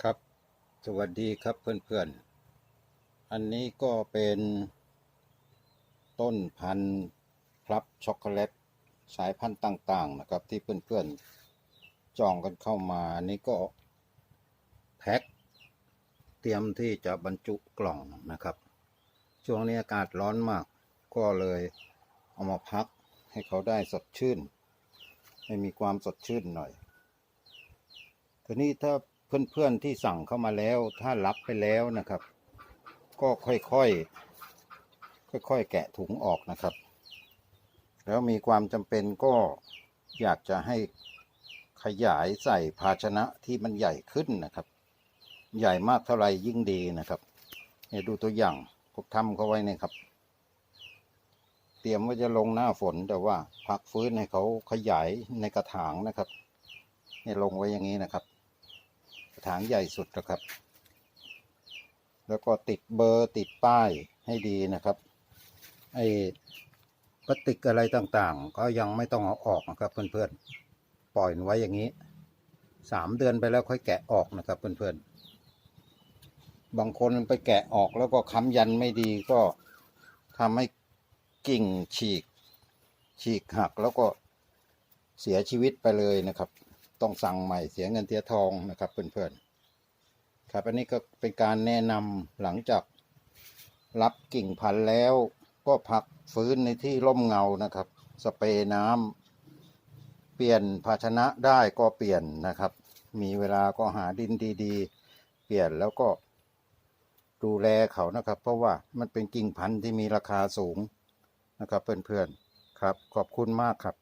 ครับ สวัสดีครับเพื่อนๆ อันนี้ก็เป็นต้นพันธุ์พลับช็อกโกแลตสายพันธุ์ต่าง ๆ นะครับ ที่เพื่อนๆ จองกันเข้ามาอันนี้ก็แพ็คเตรียมที่จะบรรจุกล่องนะครับ ช่วงนี้อากาศร้อนมาก ก็เลยเอามาพักให้เขาได้สดชื่น ให้มีความสดชื่นหน่อยทีนี้ถ้า เพื่อนๆที่สั่งเข้ามาแล้ว ถ้ารับไปแล้วนะครับ ก็ค่อยๆค่อยๆแกะถุงออกนะครับ แล้วมีความจำเป็นก็อยากจะให้ขยายใส่ภาชนะที่มันใหญ่ขึ้นนะครับ ใหญ่มากเท่าไหร่ยิ่งดีนะครับเนี่ยดูตัวอย่างผมทำเขาไว้เนี่ยครับ เตรียมว่าจะลงหน้าฝนแต่ว่าพักฟื้นให้เขาขยายในกระถางนะครับเนี่ยลงไว้อย่างนี้นะครับ ถางใหญ่สุดนะครับ แล้วก็ติดเบอร์ติดป้ายให้ดีนะครับไอ้พลาสติกอะไรต่างๆ ก็ยังไม่ต้องเอาออกนะครับเพื่อนๆ ปล่อยไว้อย่างนี้สามเดือนไปแล้วค่อยแกะออกนะครับเพื่อนๆ บางคนไปแกะออกแล้วก็ค้ำยันไม่ดีก็ทำให้กิ่งฉีก ฉีกหักแล้วก็เสียชีวิตไปเลยนะครับ ต้องสั่งใหม่เสียเงินเสียทองนะครับเพื่อนๆครับอันนี้ก็เป็นการแนะนำหลังจากรับกิ่งพันธุ์แล้วก็พักฟื้นในที่ร่มเงานะครับ สเปรย์น้ำเปลี่ยนภาชนะได้ก็เปลี่ยนนะครับ มีเวลาก็หาดินดีๆ เปลี่ยนแล้วก็ดูแลเขานะครับ เพราะว่ามันเป็นกิ่งพันธุ์ที่มีราคาสูงนะครับเพื่อนๆครับขอบคุณมากครับ